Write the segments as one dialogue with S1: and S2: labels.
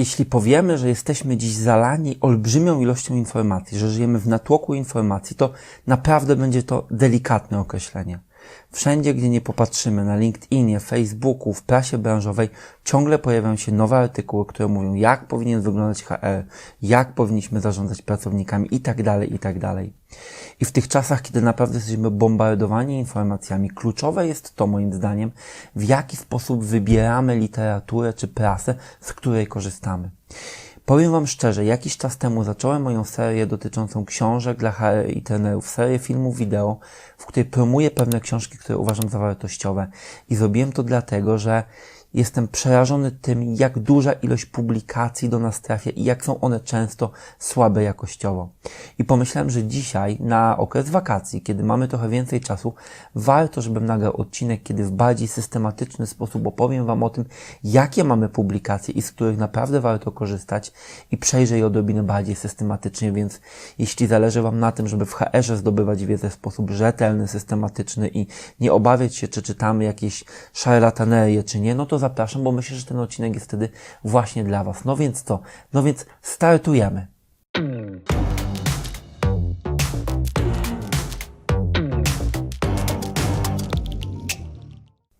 S1: Jeśli powiemy, że jesteśmy dziś zalani olbrzymią ilością informacji, że żyjemy w natłoku informacji, to naprawdę będzie to delikatne określenie. Wszędzie, gdzie nie popatrzymy, na LinkedInie, Facebooku, w prasie branżowej, ciągle pojawiają się nowe artykuły, które mówią, jak powinien wyglądać HR, jak powinniśmy zarządzać pracownikami itd., tak itd. Tak I w tych czasach, kiedy naprawdę jesteśmy bombardowani informacjami, kluczowe jest to, moim zdaniem, w jaki sposób wybieramy literaturę czy prasę, z której korzystamy. Powiem Wam szczerze, jakiś czas temu zacząłem moją serię dotyczącą książek dla HR i trenerów, serię filmów wideo, w której promuję pewne książki, które uważam za wartościowe. I zrobiłem to dlatego, że Jestem przerażony tym, jak duża ilość publikacji do nas trafia i jak są one często słabe jakościowo. I pomyślałem, że dzisiaj, na okres wakacji, kiedy mamy trochę więcej czasu, warto, żebym nagrał odcinek, kiedy w bardziej systematyczny sposób opowiem Wam o tym, jakie mamy publikacje i z których naprawdę warto korzystać i przejrzę je odrobinę bardziej systematycznie, więc jeśli zależy Wam na tym, żeby w HR-ze zdobywać wiedzę w sposób rzetelny, systematyczny i nie obawiać się, czy czytamy jakieś szarlatanerie, czy nie, no to zapraszam, bo myślę, że ten odcinek jest wtedy właśnie dla Was. No więc to, no więc startujemy.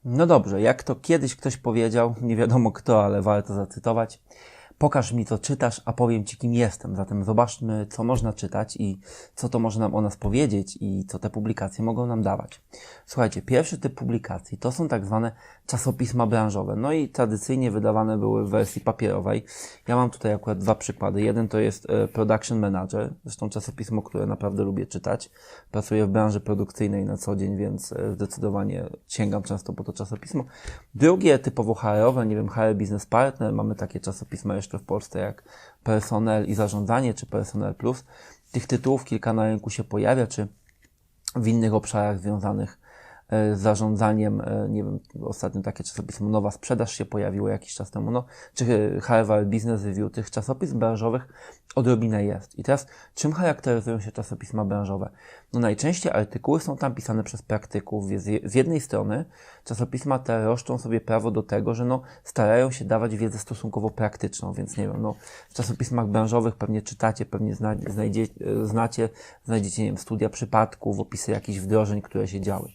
S1: No dobrze, jak to kiedyś ktoś powiedział, nie wiadomo kto, ale warto zacytować. Pokaż mi, co czytasz, a powiem Ci, kim jestem. Zatem zobaczmy, co można czytać i co to może nam o nas powiedzieć i co te publikacje mogą nam dawać. Słuchajcie, pierwszy typ publikacji to są tak zwane czasopisma branżowe. No i tradycyjnie wydawane były w wersji papierowej. Ja mam tutaj akurat dwa przykłady. Jeden to jest e, Production Manager, zresztą czasopismo, które naprawdę lubię czytać. Pracuję w branży produkcyjnej na co dzień, więc e, zdecydowanie sięgam często po to czasopismo. Drugie typowo HR-owe, nie wiem, HR Business Partner, mamy takie czasopisma jeszcze w Polsce jak Personel i Zarządzanie, czy Personel Plus. Tych tytułów kilka na rynku się pojawia, czy w innych obszarach związanych zarządzaniem, e, nie wiem, ostatnio takie czasopismo Nowa Sprzedaż się pojawiło jakiś czas temu, no, czy Harvard Business Review, tych czasopism branżowych odrobinę jest. I teraz, czym charakteryzują się czasopisma branżowe? No najczęściej artykuły są tam pisane przez praktyków. Z jednej strony czasopisma te roszczą sobie prawo do tego, że no, starają się dawać wiedzę stosunkowo praktyczną, więc nie wiem, no, w czasopismach branżowych pewnie czytacie, pewnie zna, znajdzie, znacie, znajdziecie, nie wiem, studia przypadków, opisy jakichś wdrożeń, które się działy.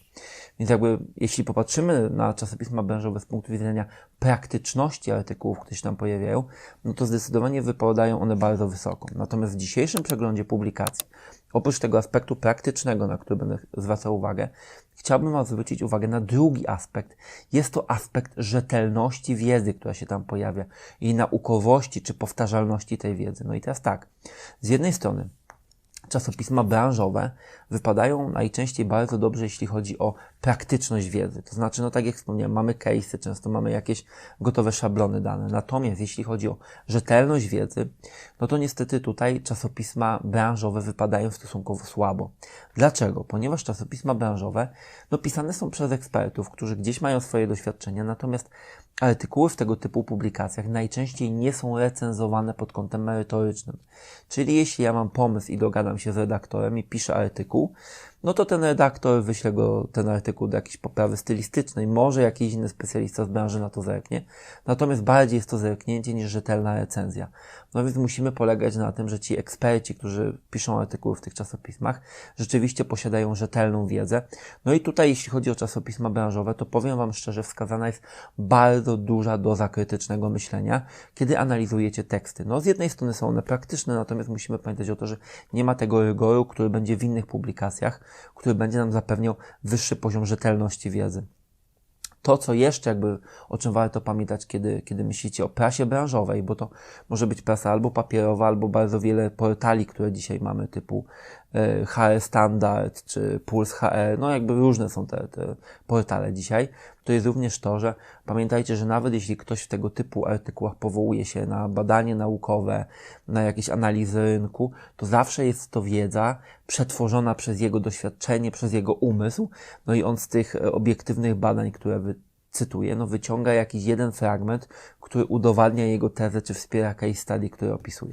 S1: Więc jakby, jeśli popatrzymy na czasopisma branżowe z punktu widzenia praktyczności artykułów, które się tam pojawiają, no to zdecydowanie wypadają one bardzo wysoko. Natomiast w dzisiejszym przeglądzie publikacji, oprócz tego aspektu praktycznego, na który będę zwracał uwagę, chciałbym Was zwrócić uwagę na drugi aspekt. Jest to aspekt rzetelności wiedzy, która się tam pojawia i naukowości czy powtarzalności tej wiedzy. No i teraz tak, z jednej strony czasopisma branżowe wypadają najczęściej bardzo dobrze, jeśli chodzi o praktyczność wiedzy. To znaczy, no tak jak wspomniałem, mamy case'y, często mamy jakieś gotowe szablony dane. Natomiast jeśli chodzi o rzetelność wiedzy, no to niestety tutaj czasopisma branżowe wypadają stosunkowo słabo. Dlaczego? Ponieważ czasopisma branżowe, no pisane są przez ekspertów, którzy gdzieś mają swoje doświadczenia, natomiast artykuły w tego typu publikacjach najczęściej nie są recenzowane pod kątem merytorycznym. Czyli jeśli ja mam pomysł i dogadam się z redaktorem i piszę artykuł, no to ten redaktor wyśle go, ten artykuł do jakiejś poprawy stylistycznej. Może jakiś inny specjalista z branży na to zerknie. Natomiast bardziej jest to zerknięcie niż rzetelna recenzja. No więc musimy polegać na tym, że ci eksperci, którzy piszą artykuły w tych czasopismach, rzeczywiście posiadają rzetelną wiedzę. No i tutaj, jeśli chodzi o czasopisma branżowe, to powiem Wam szczerze, wskazana jest bardzo duża doza krytycznego myślenia, kiedy analizujecie teksty. No z jednej strony są one praktyczne, natomiast musimy pamiętać o to, że nie ma tego rygoru, który będzie w innych publikacjach, który będzie nam zapewniał wyższy poziom rzetelności wiedzy. To, co jeszcze jakby, o czym warto pamiętać, kiedy, kiedy myślicie o prasie branżowej, bo to może być prasa albo papierowa, albo bardzo wiele portali, które dzisiaj mamy, typu HR Standard czy Puls HR, no jakby różne są te, te portale dzisiaj, to jest również to, że pamiętajcie, że nawet jeśli ktoś w tego typu artykułach powołuje się na badanie naukowe, na jakieś analizy rynku, to zawsze jest to wiedza przetworzona przez jego doświadczenie, przez jego umysł, no i on z tych obiektywnych badań, które wy cytuję, no wyciąga jakiś jeden fragment, który udowadnia jego tezę, czy wspiera case study, który opisuje.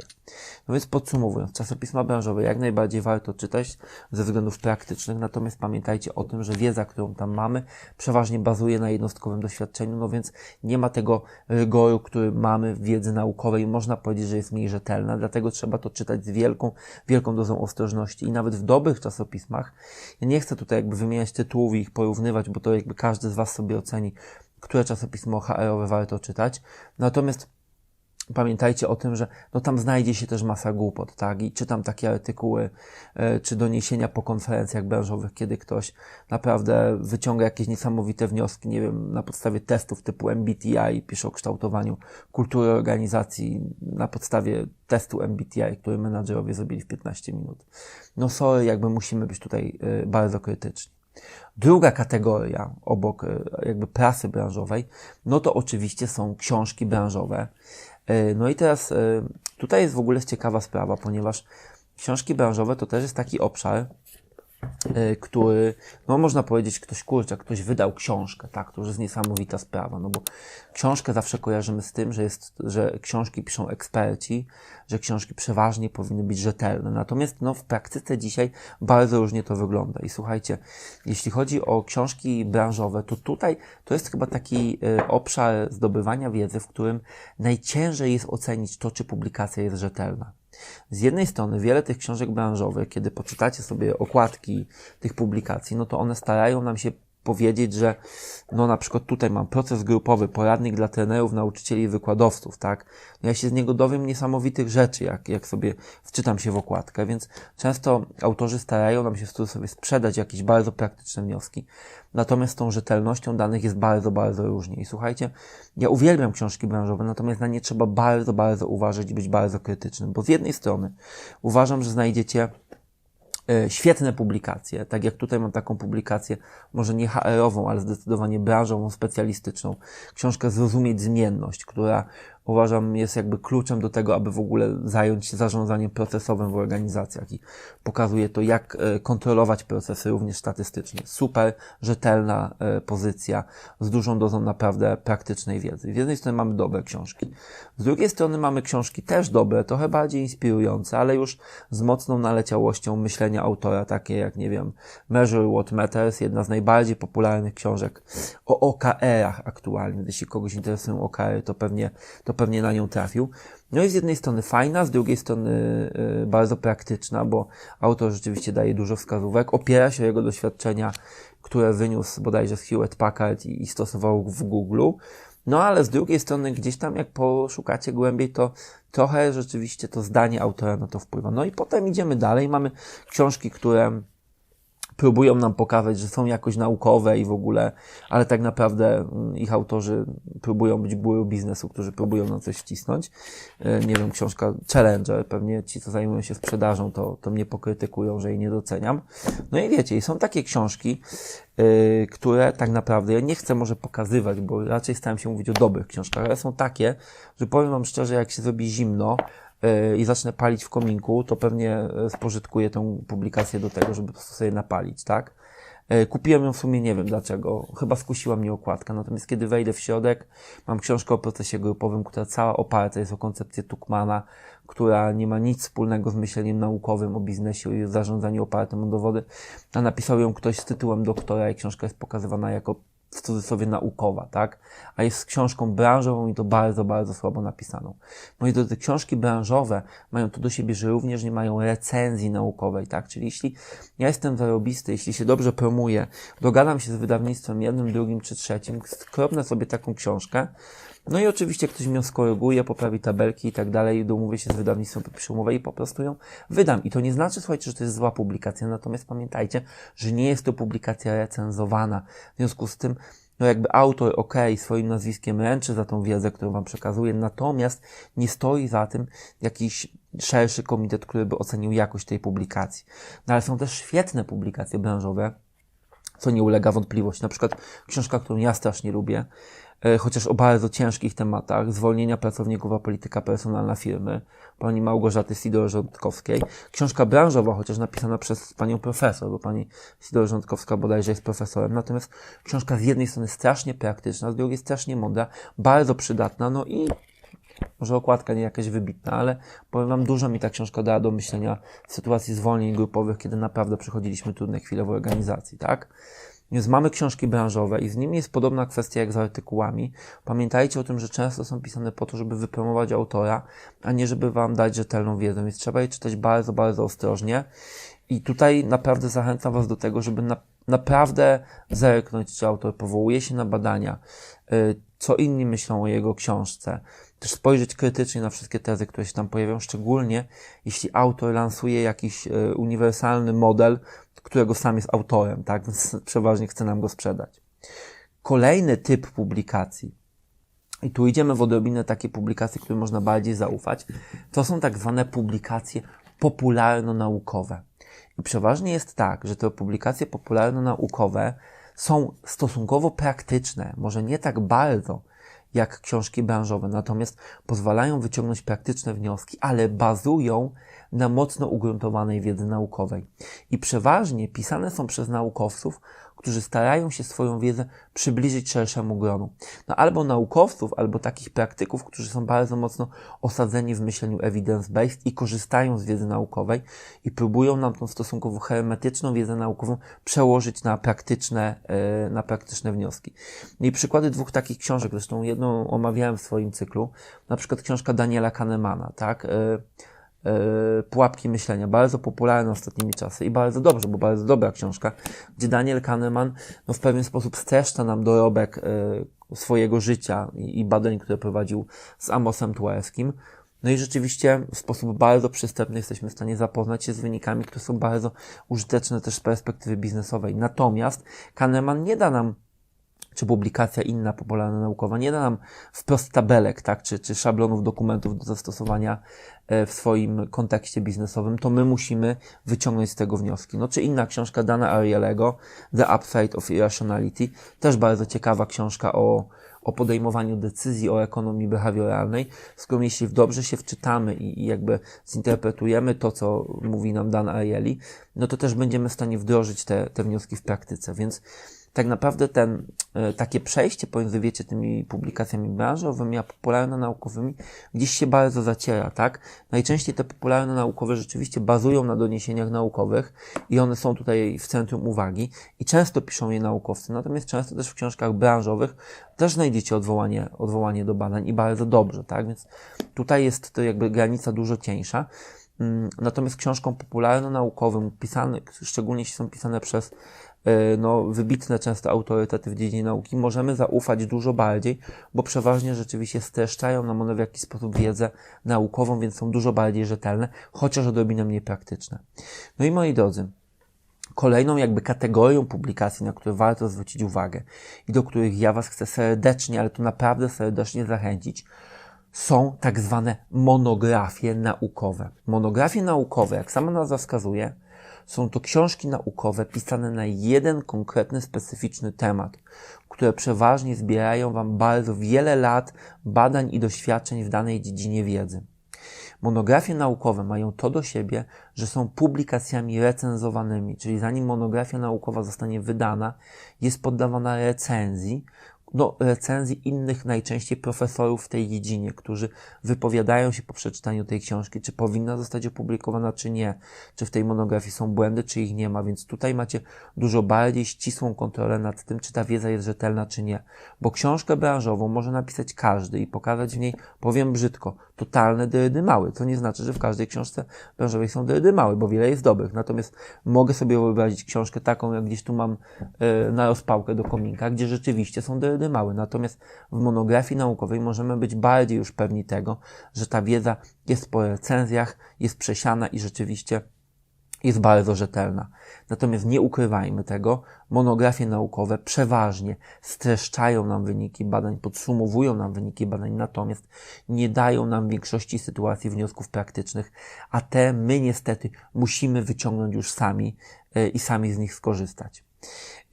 S1: No więc podsumowując, czasopisma branżowe jak najbardziej warto czytać ze względów praktycznych, natomiast pamiętajcie o tym, że wiedza, którą tam mamy, przeważnie bazuje na jednostkowym doświadczeniu, no więc nie ma tego rygoru, który mamy w wiedzy naukowej. Można powiedzieć, że jest mniej rzetelna, dlatego trzeba to czytać z wielką, wielką dozą ostrożności i nawet w dobrych czasopismach. Ja nie chcę tutaj jakby wymieniać tytułów i ich porównywać, bo to jakby każdy z Was sobie oceni, które czasopismo HR-owe warto czytać. Natomiast pamiętajcie o tym, że no tam znajdzie się też masa głupot, tak? I czytam takie artykuły e, czy doniesienia po konferencjach branżowych, kiedy ktoś naprawdę wyciąga jakieś niesamowite wnioski, nie wiem, na podstawie testów typu MBTI, pisze o kształtowaniu kultury organizacji na podstawie testu MBTI, który menadżerowie zrobili w 15 minut. No sorry, jakby musimy być tutaj e, bardzo krytyczni. Druga kategoria obok e, jakby prasy branżowej, no to oczywiście są książki branżowe. E, No i teraz e, tutaj jest w ogóle ciekawa sprawa, ponieważ książki branżowe to też jest taki obszar, który, no można powiedzieć, ktoś kurczę, ktoś wydał książkę, tak, to już jest niesamowita sprawa, no bo książkę zawsze kojarzymy z tym, że jest, że książki piszą eksperci, że książki przeważnie powinny być rzetelne. Natomiast no, w praktyce dzisiaj bardzo różnie to wygląda. I słuchajcie, jeśli chodzi o książki branżowe, to tutaj to jest chyba taki y, obszar zdobywania wiedzy, w którym najciężej jest ocenić to, czy publikacja jest rzetelna. Z jednej strony wiele tych książek branżowych, kiedy poczytacie sobie okładki tych publikacji, no to one starają nam się powiedzieć, że no na przykład tutaj mam proces grupowy, poradnik dla trenerów, nauczycieli i wykładowców, tak? No ja się z niego dowiem niesamowitych rzeczy, jak, jak sobie wczytam się w okładkę, więc często autorzy starają nam się sobie sprzedać jakieś bardzo praktyczne wnioski, natomiast tą rzetelnością danych jest bardzo, bardzo różnie. I słuchajcie, ja uwielbiam książki branżowe, natomiast na nie trzeba bardzo, bardzo uważać i być bardzo krytycznym, bo z jednej strony uważam, że znajdziecie świetne publikacje, tak jak tutaj mam taką publikację, może nie HR-ową, ale zdecydowanie branżową, specjalistyczną. Książkę Zrozumieć Zmienność, która uważam jest jakby kluczem do tego, aby w ogóle zająć się zarządzaniem procesowym w organizacjach i pokazuje to, jak e, kontrolować procesy również statystycznie. Super, rzetelna e, pozycja z dużą dozą naprawdę praktycznej wiedzy. Z jednej strony mamy dobre książki, z drugiej strony mamy książki też dobre, trochę bardziej inspirujące, ale już z mocną naleciałością myślenia autora, takie jak, nie wiem, Measure What Matters, jedna z najbardziej popularnych książek o OKR-ach aktualnie. Jeśli kogoś interesują OKR, to pewnie, to pewnie na nią trafił. No i z jednej strony fajna, z drugiej strony y, bardzo praktyczna, bo autor rzeczywiście daje dużo wskazówek, opiera się o jego doświadczenia, które wyniósł bodajże z Hewlett Packard i, i stosował w Google. No ale z drugiej strony gdzieś tam jak poszukacie głębiej, to trochę rzeczywiście to zdanie autora na to wpływa. No i potem idziemy dalej, mamy książki, które próbują nam pokazać, że są jakoś naukowe i w ogóle, ale tak naprawdę mm, ich autorzy próbują być guru biznesu, którzy próbują nam coś wcisnąć. E, Nie wiem, książka Challenger, pewnie ci, co zajmują się sprzedażą, to, to mnie pokrytykują, że jej nie doceniam. No i wiecie, są takie książki, yy, które tak naprawdę, ja nie chcę może pokazywać, bo raczej starałem się mówić o dobrych książkach, ale są takie, że powiem Wam szczerze, jak się zrobi zimno, i zacznę palić w kominku, to pewnie yy, spożytkuję tę publikację do tego, żeby po prostu sobie napalić, tak? Yy, Kupiłem ją w sumie, nie wiem dlaczego, chyba skusiła mnie okładka, natomiast kiedy wejdę w środek, mam książkę o procesie grupowym, która cała oparta jest o koncepcję Tuckmana, która nie ma nic wspólnego z myśleniem naukowym o biznesie i zarządzaniu opartym o dowody, a napisał ją ktoś z tytułem doktora i książka jest pokazywana jako w cudzysłowie naukowa, tak? A jest książką branżową i to bardzo, bardzo słabo napisaną. Moi drodzy, książki branżowe mają to do siebie, że również nie mają recenzji naukowej, tak? Czyli jeśli ja jestem zarobisty, jeśli się dobrze promuję, dogadam się z wydawnictwem jednym, drugim czy trzecim, skropnę sobie taką książkę, no i oczywiście ktoś mnie skoryguje, poprawi tabelki i tak dalej, domówię się z wydawnictwem, podpiszę umowę i po prostu ją wydam. I to nie znaczy, słuchajcie, że to jest zła publikacja, natomiast pamiętajcie, że nie jest to publikacja recenzowana. W związku z tym, no jakby autor, ok, swoim nazwiskiem ręczy za tą wiedzę, którą Wam przekazuje, natomiast nie stoi za tym jakiś szerszy komitet, który by ocenił jakość tej publikacji. No ale są też świetne publikacje branżowe, co nie ulega wątpliwości. Na przykład książka, którą ja strasznie lubię, chociaż o bardzo ciężkich tematach, zwolnienia pracowników, a polityka personalna firmy, pani Małgorzaty Sidor-Rządkowskiej. Książka branżowa, chociaż napisana przez panią profesor, bo pani Sidor-Rządkowska bodajże jest profesorem. Natomiast książka z jednej strony strasznie praktyczna, z drugiej strasznie mądra, bardzo przydatna, no i może okładka nie jakaś wybitna, ale powiem Wam, dużo mi ta książka dała do myślenia w sytuacji zwolnień grupowych, kiedy naprawdę przechodziliśmy trudne chwile w organizacji, tak? Więc mamy książki branżowe i z nimi jest podobna kwestia jak z artykułami. Pamiętajcie o tym, że często są pisane po to, żeby wypromować autora, a nie żeby Wam dać rzetelną wiedzę, więc trzeba je czytać bardzo, bardzo ostrożnie. I tutaj naprawdę zachęcam Was do tego, żeby na, naprawdę zerknąć, czy autor powołuje się na badania, y, co inni myślą o jego książce, też spojrzeć krytycznie na wszystkie tezy, które się tam pojawią, szczególnie jeśli autor lansuje jakiś y, uniwersalny model, którego sam jest autorem, tak? Więc przeważnie chce nam go sprzedać. Kolejny typ publikacji, i tu idziemy w odrobinę takie publikacje, które można bardziej zaufać, to są tak zwane publikacje popularno-naukowe. I przeważnie jest tak, że te publikacje popularno-naukowe są stosunkowo praktyczne, może nie tak bardzo jak książki branżowe, natomiast pozwalają wyciągnąć praktyczne wnioski, ale bazują na mocno ugruntowanej wiedzy naukowej. I przeważnie pisane są przez naukowców, którzy starają się swoją wiedzę przybliżyć szerszemu gronu. No albo naukowców, albo takich praktyków, którzy są bardzo mocno osadzeni w myśleniu evidence-based i korzystają z wiedzy naukowej i próbują nam tą stosunkowo hermetyczną wiedzę naukową przełożyć na praktyczne, e, na praktyczne wnioski. No I przykłady dwóch takich książek, zresztą jedną omawiałem w swoim cyklu, na przykład książka Daniela Kahnemana, tak? E, pułapki myślenia, bardzo popularne ostatnimi czasy i bardzo dobrze, bo bardzo dobra książka, gdzie Daniel Kahneman no, w pewien sposób streszcza nam dorobek e, swojego życia i, i badań, które prowadził z Amosem Tuławskim. No i rzeczywiście w sposób bardzo przystępny jesteśmy w stanie zapoznać się z wynikami, które są bardzo użyteczne też z perspektywy biznesowej. Natomiast Kahneman nie da nam czy publikacja inna popularna naukowa nie da nam wprost tabelek, tak, czy, czy szablonów dokumentów do zastosowania w swoim kontekście biznesowym, to my musimy wyciągnąć z tego wnioski. No, czy inna książka Dana Ariely'ego, The Upside of Irrationality, też bardzo ciekawa książka o, o podejmowaniu decyzji o ekonomii behawioralnej, z którą jeśli dobrze się wczytamy i, i jakby zinterpretujemy to, co mówi nam Dan Ariely, no to też będziemy w stanie wdrożyć te, te wnioski w praktyce, więc tak naprawdę ten, e, takie przejście pomiędzy, wiecie, tymi publikacjami branżowymi a popularno-naukowymi gdzieś się bardzo zaciera, tak? Najczęściej te popularno-naukowe rzeczywiście bazują na doniesieniach naukowych i one są tutaj w centrum uwagi i często piszą je naukowcy, natomiast często też w książkach branżowych też znajdziecie odwołanie, odwołanie do badań i bardzo dobrze, tak? Więc tutaj jest to jakby granica dużo cieńsza. Mm, natomiast książkom popularno-naukowym, pisane, szczególnie jeśli są pisane przez E, no, wybitne często autorytety w dziedzinie nauki, możemy zaufać dużo bardziej, bo przeważnie rzeczywiście streszczają nam one w jakiś sposób wiedzę naukową, więc są dużo bardziej rzetelne, chociaż odrobinę mniej praktyczne. No i moi drodzy, Kolejną jakby kategorią publikacji, na które warto zwrócić uwagę i do których ja Was chcę serdecznie, ale tu naprawdę serdecznie zachęcić, są tak zwane monografie naukowe. Monografie naukowe, jak sama nazwa wskazuje, są to książki naukowe pisane na jeden konkretny, specyficzny temat, które przeważnie zbierają Wam bardzo wiele lat badań i doświadczeń w danej dziedzinie wiedzy. Monografie naukowe mają to do siebie, że są publikacjami recenzowanymi, czyli zanim monografia naukowa zostanie wydana, jest poddawana recenzji, no, recenzji innych najczęściej profesorów w tej dziedzinie, którzy wypowiadają się po przeczytaniu tej książki, czy powinna zostać opublikowana, czy nie, czy w tej monografii są błędy, czy ich nie ma, więc tutaj macie dużo bardziej ścisłą kontrolę nad tym, czy ta wiedza jest rzetelna, czy nie. Bo książkę branżową może napisać każdy i pokazać w niej, powiem brzydko, totalne dyrydymały, co nie znaczy, że w każdej książce branżowej są dyrydymały, bo wiele jest dobrych. Natomiast mogę sobie wyobrazić książkę taką, jak gdzieś tu mam yy, na rozpałkę do kominka, gdzie rzeczywiście są dyrydymały. Natomiast w monografii naukowej możemy być bardziej już pewni tego, że ta wiedza jest po recenzjach, jest przesiana i rzeczywiście jest bardzo rzetelna. Natomiast nie ukrywajmy tego, monografie naukowe przeważnie streszczają nam wyniki badań, podsumowują nam wyniki badań, natomiast nie dają nam w większości sytuacji wniosków praktycznych, a te my niestety musimy wyciągnąć już sami e, i sami z nich skorzystać.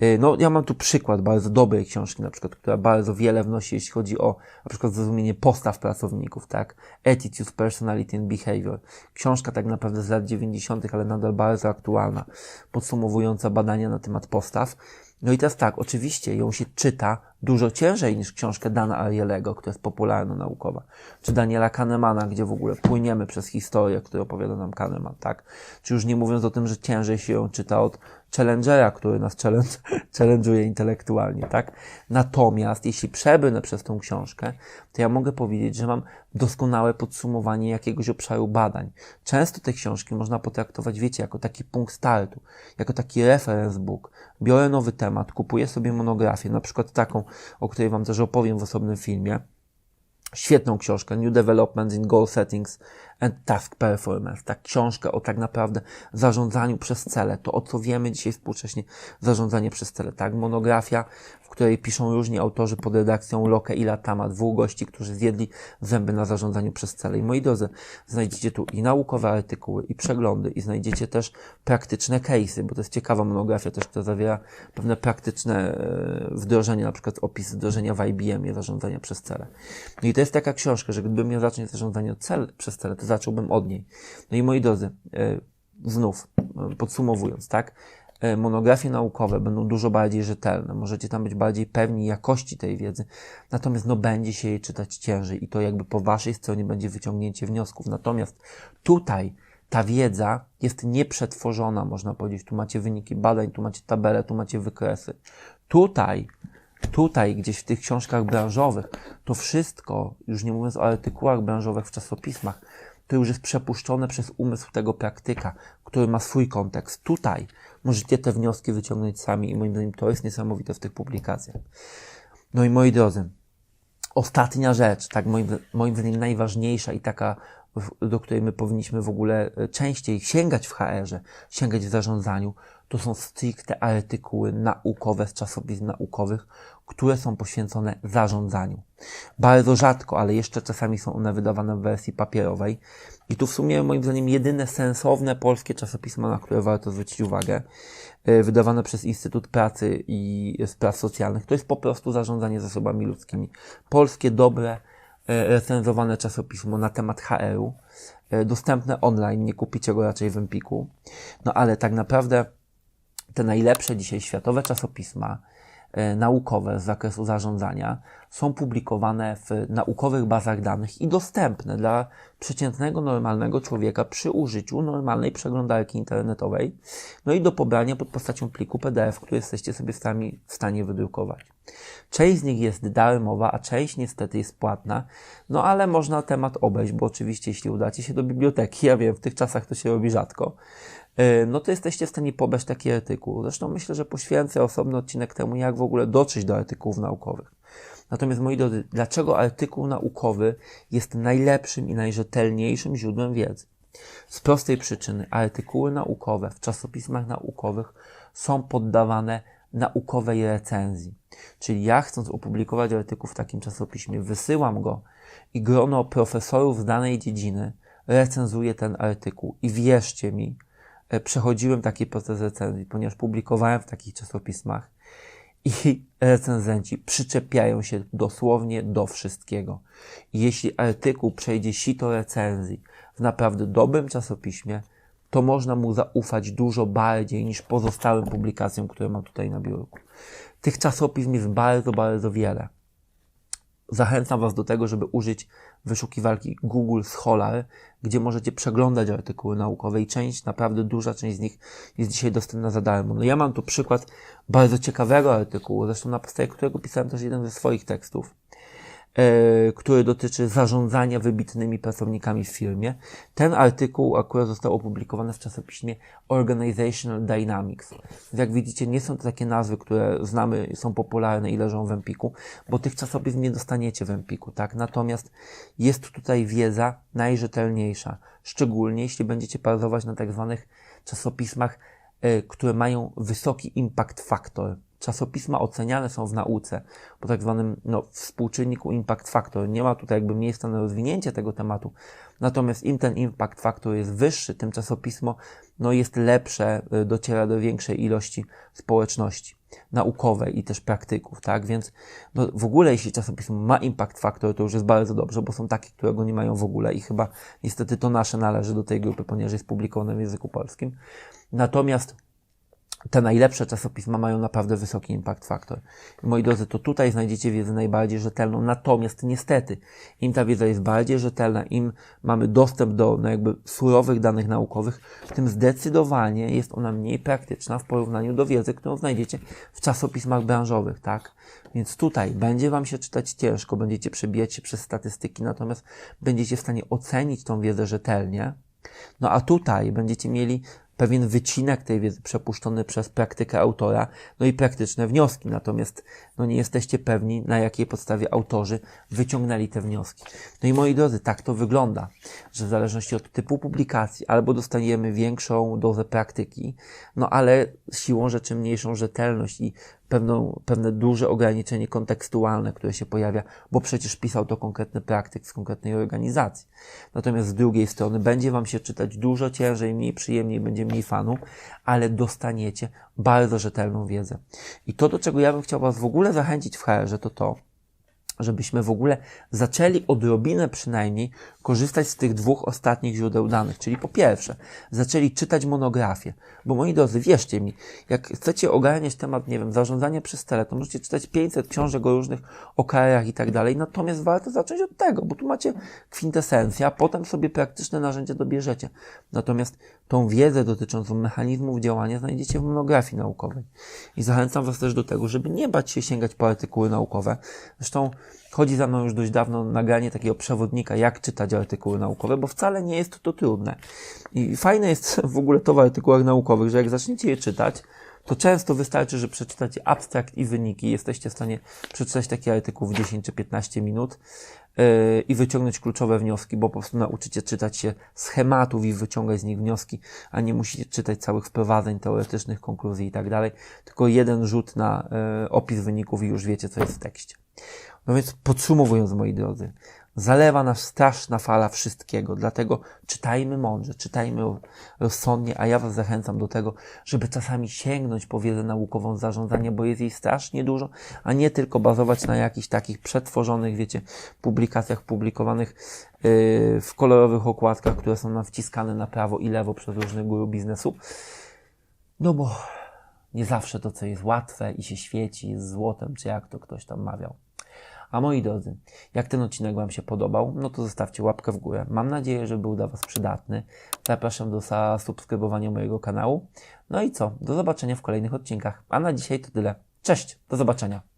S1: Y, No, ja mam tu przykład bardzo dobrej książki, na przykład, która bardzo wiele wnosi, jeśli chodzi o na przykład zrozumienie postaw pracowników, tak? Attitude, Personality and Behavior. Książka tak naprawdę z lat 90., ale nadal bardzo aktualna, podsumowująca badania na temat postaw. No i teraz tak, oczywiście ją się czyta dużo ciężej niż książkę Dana Arielego, która jest popularno-naukowa, czy Daniela Kahnemana, gdzie w ogóle płyniemy przez historię, którą opowiada nam Kahneman, tak? Czy już nie mówiąc o tym, że ciężej się ją czyta od Challengera, który nas challenge, challenge'uje intelektualnie, tak? Natomiast jeśli przebrnę przez tą książkę, to ja mogę powiedzieć, że mam doskonałe podsumowanie jakiegoś obszaru badań. Często te książki można potraktować, wiecie, jako taki punkt startu, jako taki reference book. Biorę nowy temat, kupuję sobie monografię, na przykład taką, o której Wam też opowiem w osobnym filmie. Świetną książkę, New Developments in Goal Settings and Task Performance. Ta książka o tak naprawdę zarządzaniu przez cele. To, o co wiemy dzisiaj współcześnie, zarządzanie przez cele. Tak, monografia, w której piszą różni autorzy pod redakcją Locke i Latama, dwóch gości, którzy zjedli zęby na zarządzaniu przez cele. I moi drodzy, znajdziecie tu i naukowe artykuły, i przeglądy, i znajdziecie też praktyczne case'y, bo to jest ciekawa monografia też, która zawiera pewne praktyczne e, wdrożenia, na przykład opis wdrożenia w IBM, zarządzania przez cele. No i to jest taka książka, że gdybym miał zacząć zarządzanie cel, przez cele, to zacząłbym od niej. No i moi drodzy, e, znów e, podsumowując, tak? E, Monografie naukowe będą dużo bardziej rzetelne. Możecie tam być bardziej pewni jakości tej wiedzy. Natomiast no będzie się jej czytać ciężej i to jakby po waszej stronie będzie wyciągnięcie wniosków. Natomiast tutaj ta wiedza jest nieprzetworzona, można powiedzieć. Tu macie wyniki badań, tu macie tabele, tu macie wykresy. Tutaj tutaj gdzieś w tych książkach branżowych, to wszystko, już nie mówiąc o artykułach branżowych w czasopismach, to już jest przepuszczone przez umysł tego praktyka, który ma swój kontekst. Tutaj możecie te wnioski wyciągnąć sami i moim zdaniem to jest niesamowite w tych publikacjach. No i moi drodzy, ostatnia rzecz, tak moim, moim zdaniem najważniejsza i taka, do której my powinniśmy w ogóle e, częściej sięgać w HR-ze, sięgać w zarządzaniu, to są stricte artykuły naukowe z czasopism naukowych, które są poświęcone zarządzaniu. Bardzo rzadko, ale jeszcze czasami są one wydawane w wersji papierowej. I tu w sumie moim zdaniem jedyne sensowne polskie czasopisma, na które warto zwrócić uwagę, e, wydawane przez Instytut Pracy i Spraw Socjalnych, to jest po prostu zarządzanie zasobami ludzkimi. Polskie, dobre, e, recenzowane czasopismo na temat HR-u, e, dostępne online, nie kupicie go raczej w Empiku. No ale tak naprawdę te najlepsze dzisiaj światowe czasopisma e, naukowe z zakresu zarządzania są publikowane w naukowych bazach danych i dostępne dla przeciętnego, normalnego człowieka przy użyciu normalnej przeglądarki internetowej, no i do pobrania pod postacią pliku PDF, który jesteście sobie sami w stanie wydrukować. Część z nich jest darmowa, a część niestety jest płatna, no ale można temat obejść, bo oczywiście jeśli udacie się do biblioteki, ja wiem, w tych czasach to się robi rzadko, e, no to jesteście w stanie pobrać taki artykuł. Zresztą myślę, że poświęcę osobny odcinek temu, jak w ogóle dotrzeć do artykułów naukowych. Natomiast moi drodzy, dlaczego artykuł naukowy jest najlepszym i najrzetelniejszym źródłem wiedzy? Z prostej przyczyny artykuły naukowe w czasopismach naukowych są poddawane naukowej recenzji. Czyli ja chcąc opublikować artykuł w takim czasopiśmie, wysyłam go i grono profesorów z danej dziedziny recenzuje ten artykuł. I wierzcie mi, e, przechodziłem taki proces recenzji, ponieważ publikowałem w takich czasopismach i recenzenci przyczepiają się dosłownie do wszystkiego. Jeśli artykuł przejdzie sito recenzji w naprawdę dobrym czasopiśmie, to można mu zaufać dużo bardziej niż pozostałym publikacjom, które mam tutaj na biurku. Tych czasopism jest bardzo, bardzo wiele. Zachęcam Was do tego, żeby użyć wyszukiwarki Google Scholar, gdzie możecie przeglądać artykuły naukowe i część, naprawdę duża część z nich jest dzisiaj dostępna za darmo. No ja mam tu przykład bardzo ciekawego artykułu, zresztą na podstawie którego pisałem też jeden ze swoich tekstów, który dotyczy zarządzania wybitnymi pracownikami w firmie. Ten artykuł akurat został opublikowany w czasopiśmie Organizational Dynamics. Jak widzicie, nie są to takie nazwy, które znamy, są popularne i leżą w Empiku, bo tych czasopism nie dostaniecie w Empiku, tak? Natomiast jest tutaj wiedza najrzetelniejsza, szczególnie jeśli będziecie bazować na tak zwanych czasopismach, e, które mają wysoki impact factor. Czasopisma oceniane są w nauce po tak zwanym no, współczynniku impact factor. Nie ma tutaj jakby miejsca na rozwinięcie tego tematu. Natomiast im ten impact factor jest wyższy, tym czasopismo no, jest lepsze, y, dociera do większej ilości społeczności naukowej i też praktyków, tak? Więc no, w ogóle jeśli czasopismo ma impact factor, to już jest bardzo dobrze, bo są takie, które go nie mają w ogóle i chyba niestety to nasze należy do tej grupy, ponieważ jest publikowane w języku polskim. Natomiast te najlepsze czasopisma mają naprawdę wysoki impact factor. Moi drodzy, to tutaj znajdziecie wiedzę najbardziej rzetelną. Natomiast niestety, im ta wiedza jest bardziej rzetelna, im mamy dostęp do no jakby surowych danych naukowych, tym zdecydowanie jest ona mniej praktyczna w porównaniu do wiedzy, którą znajdziecie w czasopismach branżowych, tak? Więc tutaj będzie Wam się czytać ciężko, będziecie przebijać się przez statystyki, natomiast będziecie w stanie ocenić tą wiedzę rzetelnie. No a tutaj będziecie mieli pewien wycinek tej wiedzy przepuszczony przez praktykę autora, no i praktyczne wnioski. Natomiast no nie jesteście pewni, na jakiej podstawie autorzy wyciągnęli te wnioski. No i moi drodzy, tak to wygląda, że w zależności od typu publikacji albo dostaniemy większą dozę praktyki, no ale siłą rzeczy mniejszą rzetelność i pewną, pewne duże ograniczenie kontekstualne, które się pojawia, bo przecież pisał to konkretny praktyk z konkretnej organizacji. Natomiast z drugiej strony będzie Wam się czytać dużo ciężej, mniej przyjemniej, będzie mniej fanów, ale dostaniecie bardzo rzetelną wiedzę. I to, do czego ja bym chciał Was w ogóle zachęcić w HR, to to, żebyśmy w ogóle zaczęli odrobinę przynajmniej korzystać z tych dwóch ostatnich źródeł danych. Czyli po pierwsze, zaczęli czytać monografię. Bo moi drodzy, wierzcie mi, jak chcecie ogarniać temat, nie wiem, zarządzania przez tele, to możecie czytać 500 książek o różnych OKR-ach i tak dalej. Natomiast warto zacząć od tego, bo tu macie kwintesencję, a potem sobie praktyczne narzędzia dobierzecie. Natomiast tą wiedzę dotyczącą mechanizmów działania znajdziecie w monografii naukowej. I zachęcam Was też do tego, żeby nie bać się sięgać po artykuły naukowe. Zresztą chodzi za mną już dość dawno nagranie takiego przewodnika, jak czytać artykuły naukowe, bo wcale nie jest to trudne. I fajne jest w ogóle to w artykułach naukowych, że jak zaczniecie je czytać, to często wystarczy, że przeczytacie abstrakt i wyniki. Jesteście w stanie przeczytać taki artykuł w 10 czy 15 minut yy, i wyciągnąć kluczowe wnioski, bo po prostu nauczycie czytać się schematów i wyciągać z nich wnioski, a nie musicie czytać całych wprowadzeń teoretycznych, konkluzji i tak dalej, tylko jeden rzut na yy, opis wyników i już wiecie, co jest w tekście. No więc podsumowując, moi drodzy, zalewa nas straszna fala wszystkiego, dlatego czytajmy mądrze, czytajmy rozsądnie, a ja Was zachęcam do tego, żeby czasami sięgnąć po wiedzę naukową zarządzania, bo jest jej strasznie dużo, a nie tylko bazować na jakichś takich przetworzonych, wiecie, publikacjach publikowanych yy, w kolorowych okładkach, które są nam wciskane na prawo i lewo przez różnych guru biznesu. No bo nie zawsze to, co jest łatwe i się świeci, jest złotem, czy jak to ktoś tam mawiał. A moi drodzy, jak ten odcinek Wam się podobał, no to zostawcie łapkę w górę. Mam nadzieję, że był dla Was przydatny. Zapraszam do subskrybowania mojego kanału. No i co? Do zobaczenia w kolejnych odcinkach. A na dzisiaj to tyle. Cześć, do zobaczenia.